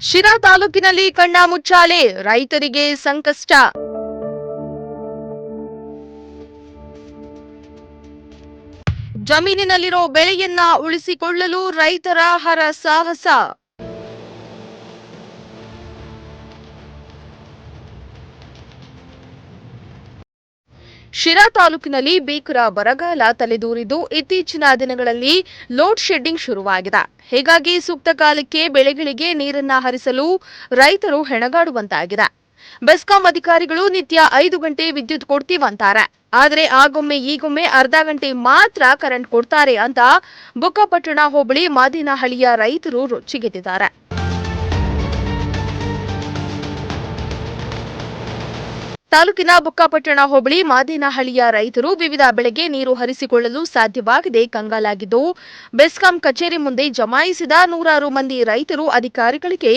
ಶಿರಾ ತಾಲೂಕಿನಲ್ಲಿ ಕಣ್ಣ ಮುಚ್ಚಾಲೆ ರೈತರಿಗೆ ಸಂಕಷ್ಟ. ಜಮೀನಿನಲ್ಲಿರೋ ಬೆಳೆಯನ್ನ ಉಳಿಸಿಕೊಳ್ಳಲು ರೈತರ ಹರ ಸಾಹಸ. ಶಿರಾ ತಾಲೂಕಿನಲ್ಲಿ ಭೀಕರ ಬರಗಾಲ ತಲೆದೂರಿದ್ದು ಇತ್ತೀಚಿನ ದಿನಗಳಲ್ಲಿ ಲೋಡ್ ಶೆಡ್ಡಿಂಗ್ ಶುರುವಾಗಿದೆ. ಹೀಗಾಗಿ ಸೂಕ್ತ ಕಾಲಕ್ಕೆ ಬೆಳೆಗಳಿಗೆ ನೀರನ್ನ ಹರಿಸಲು ರೈತರು ಹೆಣಗಾಡುವಂತಾಗಿದೆ. ಬೆಸ್ಕಾಂ ಅಧಿಕಾರಿಗಳು ನಿತ್ಯ ಐದು ಗಂಟೆ ವಿದ್ಯುತ್ ಕೊಡ್ತೀವಂತಾರೆ. ಆದರೆ ಆಗೊಮ್ಮೆ ಈಗೊಮ್ಮೆ ಅರ್ಧ ಗಂಟೆ ಮಾತ್ರ ಕರೆಂಟ್ ಕೊಡ್ತಾರೆ ಅಂತ ಬುಕ್ಕಪಟ್ಟಣ ಹೋಬಳಿ ಮಾದಿನಹಳ್ಳಿಯ ರೈತರು ರೊಚ್ಚಿಗೆದ್ದಿದ್ದಾರೆ ತಾಲೂಕಿನ ಬುಕ್ಕಾಪಟ್ಟಣ ಹೋಬಳಿ ಮಾದೇನಹಳ್ಳಿಯ ರೈತರು ವಿವಿಧ ಬೆಳೆಗೆ ನೀರು ಹರಿಸಿಕೊಳ್ಳಲು ಸಾಧ್ಯವಾಗದೆ. ಕಂಗಾಲಾಗಿದ್ದು, ಬೆಸ್ಕಾಂ ಕಚೇರಿ ಮುಂದೆ ಜಮಾಯಿಸಿದ ನೂರಾರು ಮಂದಿ ರೈತರು ಅಧಿಕಾರಿಗಳಿಗೆ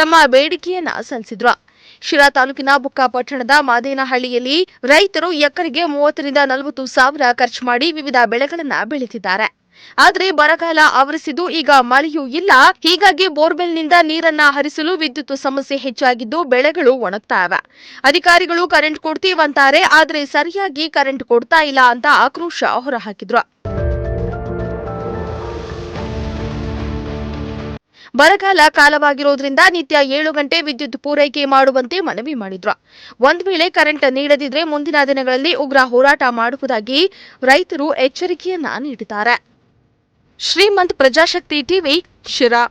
ತಮ್ಮ ಬೇಡಿಕೆಯನ್ನ ಸಲ್ಲಿಸಿದ್ರು. ಶಿರಾ ತಾಲೂಕಿನ ಬುಕ್ಕಾಪಟ್ಟಣದ ಮಾದೇನಹಳ್ಳಿಯಲ್ಲಿ ರೈತರು ಎಕರೆಗೆ ಮೂವತ್ತರಿಂದ ನಲವತ್ತು ಸಾವಿರ ಖರ್ಚು ಮಾಡಿ ವಿವಿಧ ಬೆಳೆಗಳನ್ನು ಬೆಳೆದಿದ್ದಾರೆ ಆದ್ರೆ ಬರಗಾಲ ಆವರಿಸಿದ್ದು ಈಗ ಮಳೆಯೂ ಇಲ್ಲ. ಹೀಗಾಗಿ ಬೋರ್ವೆಲ್ನಿಂದ ನೀರನ್ನ ಹರಿಸಲು ವಿದ್ಯುತ್ ಸಮಸ್ಯೆ ಹೆಚ್ಚಾಗಿದ್ದು ಬೆಳೆಗಳು ಒಣಗ್ತಾ ಅಧಿಕಾರಿಗಳು ಕರೆಂಟ್ ಕೊಡ್ತೀವಂತಾರೆ, ಆದರೆ ಸರಿಯಾಗಿ ಕರೆಂಟ್ ಕೊಡ್ತಾ ಇಲ್ಲ ಅಂತ ಆಕ್ರೋಶ ಹೊರಹಾಕಿದ್ರು. ಬರಗಾಲ ಕಾಲವಾಗಿರೋದ್ರಿಂದ ನಿತ್ಯ ಏಳು ಗಂಟೆ ವಿದ್ಯುತ್ ಪೂರೈಕೆ ಮಾಡುವಂತೆ ಮನವಿ ಮಾಡಿದ್ರು. ಒಂದ್ ವೇಳೆ ಕರೆಂಟ್ ನೀಡದಿದ್ರೆ ಮುಂದಿನ ದಿನಗಳಲ್ಲಿ ಉಗ್ರ ಹೋರಾಟ ಮಾಡುವುದಾಗಿ ರೈತರು ಎಚ್ಚರಿಕೆಯನ್ನ ನೀಡಿದ್ದಾರೆ. ಶ್ರೀಮಂತ್ ಪ್ರಜಾಶಕ್ತಿ ಟಿವಿ ಶಿರಾ